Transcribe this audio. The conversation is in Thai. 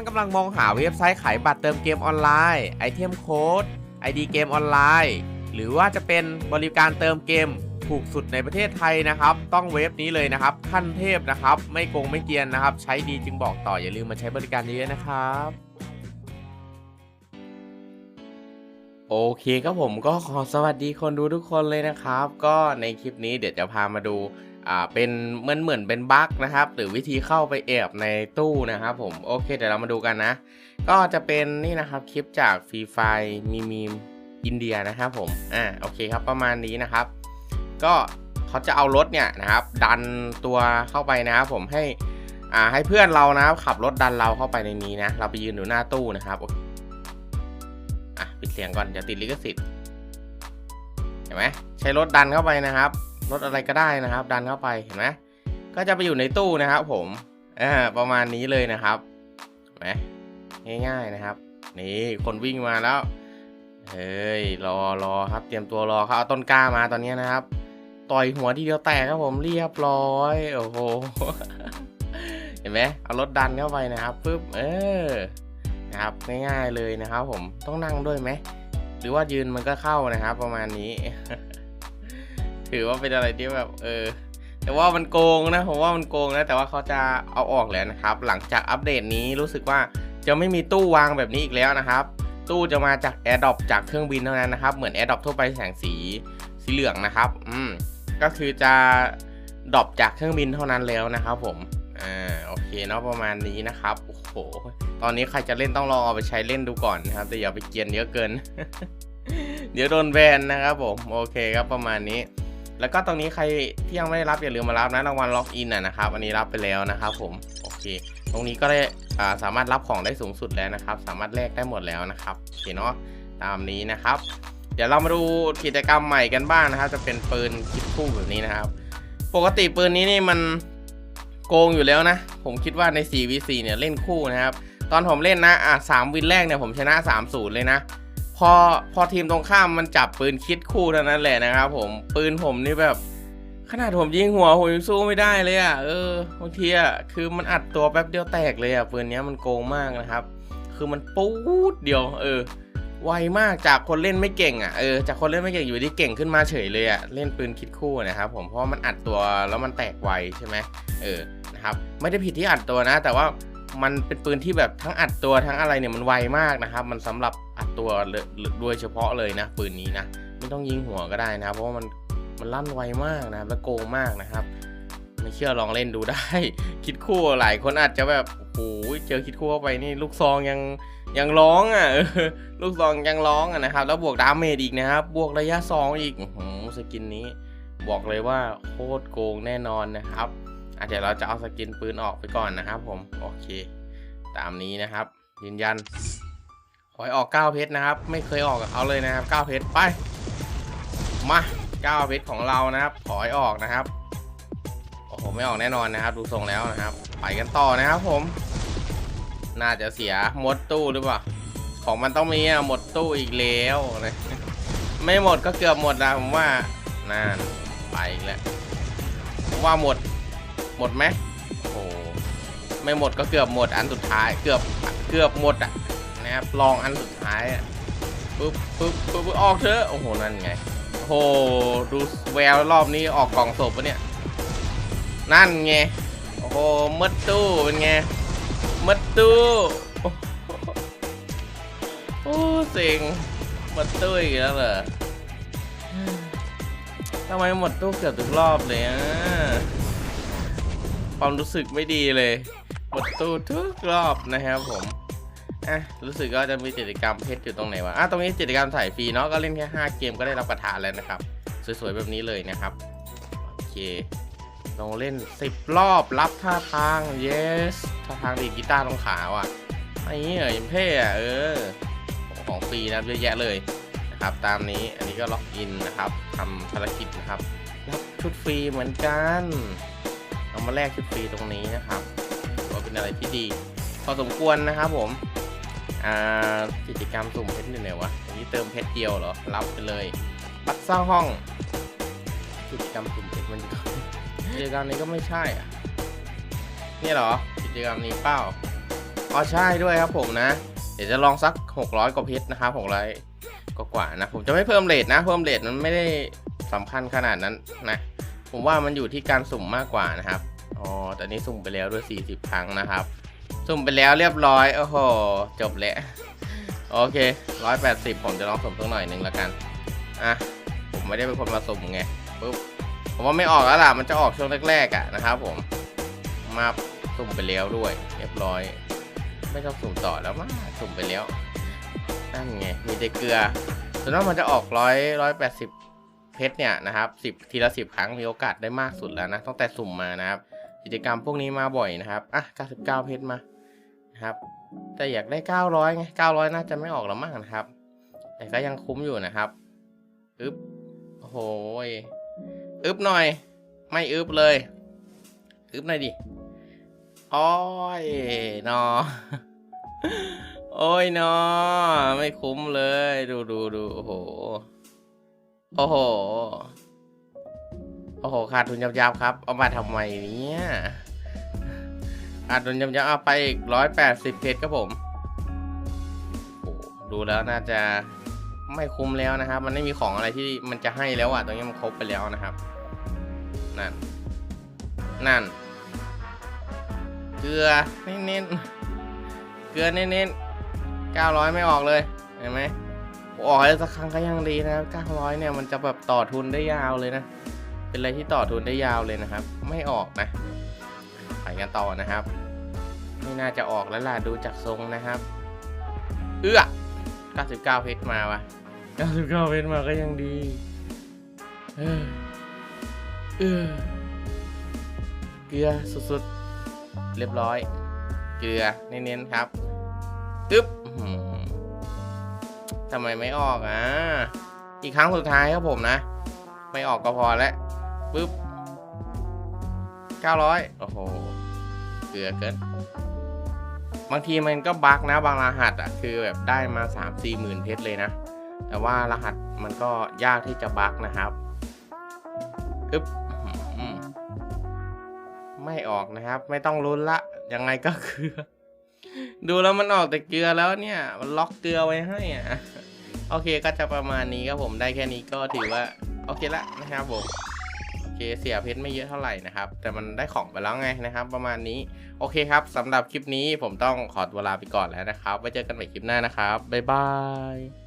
านกำลังมองหาเว็บไซต์ขายบัตรเติมเกมออนไลน์ไอเทมโค้ด ID เกมออนไลน์ หรือว่าจะเป็นบริการเติมเกมถูกสุดในประเทศไทยนะครับ ต้องเว็บนี้เลยนะครับ ขั้นเทพนะครับ ไม่โกงไม่เกียนนะครับ ใช้ดีจึงบอกต่ออย่าลืมมาใช้บริการเยอะนะครับโอเคครับผมก็ขอสวัสดีคนดูทุกคนเลยนะครับ ก็ในคลิปนี้เดี๋ยวจะพามาดู อ่าเป็นเหมือนเหมือนเป็นบั๊กนะครับ หรือวิธีเข้าไปแอบในตู้นะครับผมโอเคเดี๋ยวเรามาดูกันนะ ก็จะเป็นนี่นะครับคลิปจากฟรีไฟมีมีมอินเดียนะครับผมอ่าโอเคครับประมาณนี้นะครับ ก็เขาจะเอารถเนี่ยนะครับ ดันตัวเข้าไปนะครับผมให้อ่าให้เพื่อนเรานะครับ ขับรถดันเราเข้าไปในนี้นะ เราไปยืนอยู่หน้าตู้นะครับอะปิดเสียงก่อนอย่าติดลิขสิทธิ์เห็นไหมใช้รถดันเข้าไปนะครับ รถอะไรก็ได้นะครับ ดันเข้าไปเห็นไหมก็จะไปอยู่ในตู้นะครับผมอ่าประมาณนี้เลยนะครับเห็นไหมง่ายๆนะครับ นี่คนวิ่งมาแล้วเฮ้ยรอรอครับ เตรียมตัวรอเขาเอาต้นกล้ามาตอนนี้นะครับ ต่อยหัวทีเดียวแตกครับผมเรียบร้อยโอ้โหเห็นไหมเอารถดันเข้าไปนะครับปึ๊บเออนะครับง่ายๆเลยนะครับ ผมต้องนั่งด้วยไหมหรือว่ายืนมันก็เข้านะครับ ประมาณนี้ ถือว่าเป็นอะไรที่แบบเออแต่ว่ามันโกงนะผมว่ามันโกงนะแต่ว่าเขาจะเอาออกแล้วนะครับ หลังจากอัปเดตนี้รู้สึกว่าจะไม่มีตู้วางแบบนี้อีกแล้วนะครับ ตู้จะมาจาก AirDrop จากเครื่องบินเท่านั้นนะครับ เหมือน AirDrop ทั่วไปแสงสีสีเหลืองนะครับอืมก็คือจะดรอปจากเครื่องบินเท่านั้นแล้วนะครับ ผมอ่าโอเคเนาะประมาณนี้นะครับโอ้โหตอนนี้ใครจะเล่นต้องลองเอาไปใช้เล่นดูก่อนนะครับ แต่อย่าไปเกียนเยอะเกิน เดี๋ยวโดนแบนนะครับผมโอเคครับประมาณนี้ แล้วก็ตรงนี้ใครที่ยังไม่ได้รับอย่าลืมมารับนะรางวัลล็อกอินนะครับอันนี้รับไปแล้วนะครับผมโอเค ตรงนี้ก็ได้สามารถรับของได้สูงสุดแล้วนะครับ สามารถแลกได้หมดแล้วนะครับโอเคเนาะตามนี้นะครับ เดี๋ยวเรามาดูกิจกรรมใหม่กันบ้างนะครับ จะเป็นปืนคิดคู่แบบนี้นะครับ ปกติปืนนี้นี่มันโกงอยู่แล้วนะ ผมคิดว่าใน 4v4 เนี่ยเล่นคู่นะครับ ตอนผมเล่นนะอะสามวินแรกเนี่ยผมชนะ 3-0 เลยนะ พอพอทีมตรงข้ามมันจับปืนคิดคู่เท่านั้นแหละนะครับผม ปืนผมนี่แบบ ขนาดผมยิงหัวผมยังสู้ไม่ได้เลยอะเออบางทีอะคือมันอัดตัวแป๊บเดียวแตกเลยอะปืนเนี้ยมันโกงมากนะครับ คือมันปูดเดียว เออไวมากจากคนเล่นไม่เก่งอะเออจากคนเล่นไม่เก่งอยู่ที่เก่งขึ้นมาเฉยเลยอะเล่นปืนคิดคู่นะครับผมเพราะมันอัดตัวแล้วมันแตกไวใช่ไหมเออนะครับไม่ได้ผิดที่อัดตัวนะ แต่ว่ามันเป็นปืนที่แบบทั้งอัดตัวทั้งอะไรเนี่ยมันไวมากนะครับ มันสำหรับ ตัวเลยโดยเฉพาะเลยนะปืนนี้นะไม่ต้องยิงหัวก็ได้นะครับ เพราะว่ามันมันลั่นไวมากนะครับและโกงมากนะครับ ไม่เชื่อลองเล่นดูได้ คิดคู่หลายคนอาจจะแบบโอ้โหเจอคิดคู่เข้าไปนี่ลูกซองยังยังร้องอะลูกซองยังร้องอะนะครับ แล้วบวกดาเมจอีกนะครับ บวกระยะซองอีกหือสกินนี้ บอกเลยว่าโคตรโกงแน่นอนนะครับอะเดี๋ยวเราจะเอาสกินปืนออกไปก่อนนะครับผม โอเค ตามนี้นะครับ ยืนยัน ขอให้ออก9เพชรนะครับ ไม่เคยออกกับเขาเลยนะครับ9เพชรไป มา9เพชรของเรานะครับขอให้ออกนะครับโอ้โหไม่ออกแน่นอนนะครับ ดูทรงแล้วนะครับ ไปกันต่อนะครับผม น่าจะเสียหมดตู้หรือเปล่าของมันต้องมีอะหมดตู้อีกแล้วนะไม่หมดก็เกือบหมดนะผมว่านั่นไปแล้วผมว่าหมดหมดไหมโอ้โหไม่หมดก็เกือบหมดอันสุดท้ายเกือบเกือบหมดอะ นะครับลองอันสุดท้ายอะปึ๊บปึ๊บปึ๊บปึ๊บออกเถอะโอ้โหนั่นไงโอ้โหดูแววรอบนี้ออกกล่องศพปะเนี่ย นั่นไงโอ้โหมัดตู้เป็นไงมัดตู้โอ้โหโอ้เซ็งมัดตู้อีกแล้วเหรอทำไมหมดตู้เกือบทุกรอบเลยอะความรู้สึกไม่ดีเลย หมดตู้ทุกรอบนะครับผม อะรู้สึกว่าจะมีกิจกรรมเพชรอยู่ตรงไหนวะอะตรงนี้กิจกรรมถ่ายฟรีเนาะก็เล่นแค่ 5 เกมก็ได้รับประทานแล้วนะครับ สวยๆแบบนี้เลยนะครับโอเคลองเล่น 10 รอบรับท่าทาง yes ท่าทางดีกีตาร์ตรงขาว่ะไอ้เหี้ยยิมเพ่อะเออของฟรีนะครับเยอะแยะเลยนะครับตามนี้อันนี้ก็ล็อกอินนะครับทำภารกิจนะครับรับชุดฟรีเหมือนกันเอามาแลกชุดฟรีตรงนี้นะครับถือว่าเป็นอะไรที่ดีพอสมควรนะครับผม อ่ากิจกรรมสุ่มเพชรอยู่ไหนวะอันนี้เติมเพชรเดียวเหรอ รับไปเลยบัตรสร้างห้อง กิจกรรมสุ่มเพชรมันกิจกรรมนี้ก็ไม่ใช่อะ นี่เหรอ กิจกรรมนี้เป้าอ๋อใช่ด้วยครับผมนะ เดี๋ยวจะลองสัก 600 กว่าเพชรนะครับ600กว่ากว่านะ ผมจะไม่เพิ่มเลทนะ เพิ่มเลทมันไม่ได้สำคัญขนาดนั้นนะ ผมว่ามันอยู่ที่การสุ่มมากกว่านะครับ อ๋อ แต่นี้สุ่มไปแล้วด้วย 40 ครั้งนะครับ สุ่มไปแล้วเรียบร้อย โอ้โห จบแล้ว โอเค180ผมจะลองสุ่มสักหน่อยหนึ่งแล้วกัน อะ ผมไม่ได้เป็นคนมาสุ่มไงปุ๊บ ผมว่าไม่ออกแล้วล่ะ มันจะออกช่วงแรกๆอะนะครับผม มาสุ่มไปแล้วด้วย เรียบร้อย ไม่ต้องสุ่มต่อแล้วมั้งสุ่มไปแล้ว นั่นไง มีแต่เกลือส่วนมากมันจะออกร้อยร้อยแปดสิบเพชรเนี่ยนะครับสิบทีละสิบครั้งมีโอกาสได้มากสุดแล้วนะตั้งแต่สุ่มมานะครับกิจกรรมพวกนี้มาบ่อยนะครับ อะเก้าสิบเก้าเพชรมา นะครับ แต่อยากได้เก้าร้อยไงเก้าร้อยน่าจะไม่ออกแล้วมั้งนะครับ แต่ก็ยังคุ้มอยู่นะครับอึ๊บโอ้โหยอึ๊บหน่อย ไม่อึ๊บเลยอึ๊บหน่อยดิโอ้ยนอโอ้ยนอไม่คุ้มเลย ดูดูดูโอ้โห โอ้โห โอ้โห ขาดทุนยับๆครับ เอามาทำไมเนี่ย ขาดทุนยับๆเอาไปอีกร้อยแปดสิบเพชรครับผมโอ้ดูแล้วน่าจะไม่คุ้มแล้วนะครับ มันไม่มีของอะไรที่มันจะให้แล้วอะตรงนี้มันครบไปแล้วนะครับ นั่น นั่น เกลือเน้นๆ เกลือเน้นๆ900ไม่ออกเลย เห็นไหมออกเลยสักครั้งก็ยังดีนะครับ900เนี่ยมันจะแบบต่อทุนได้ยาวเลยนะ เป็นอะไรที่ต่อทุนได้ยาวเลยนะครับ ไม่ออกนะ ไปกันต่อนะครับไม่น่าจะออกแล้วล่ะดูจากทรงนะครับ เอื้อ99เพชรมาวะ99เพชรมาก็ยังดีเออเออเกลือสุดๆ เรียบร้อย เกลือเน้นๆครับตึ๊บอื้อหือทำไมไม่ออกอะ อีกครั้งสุดท้ายครับผมนะ ไม่ออกก็พอแล้วปึ๊บ 900โอ้โหเกลือเกิน บางทีมันก็บั๊กนะบางรหัสอะคือแบบได้มา3 4หมื่นเพชรเลยนะ แต่ว่ารหัสมันก็ยากที่จะบั๊กนะครับอึ๊บไม่ออกนะครับ ไม่ต้องลุ้นละ ยังไงก็คือ ดูแล้วมันออกแต่เกลือแล้วเนี่ย มันล็อกเกลือไว้ให้อะ โอเคก็จะประมาณนี้ครับผมได้แค่นี้ก็ถือว่า โอเคละนะครับผม เคเสียเพชรไม่เยอะเท่าไหร่นะครับ แต่มันได้ของไปแล้วไงนะครับ ประมาณนี้โอเคครับสำหรับคลิปนี้ผมต้องขอตัวลาไปก่อนแล้วนะครับไว้เจอกันใหม่คลิปหน้านะครับบ๊ายบาย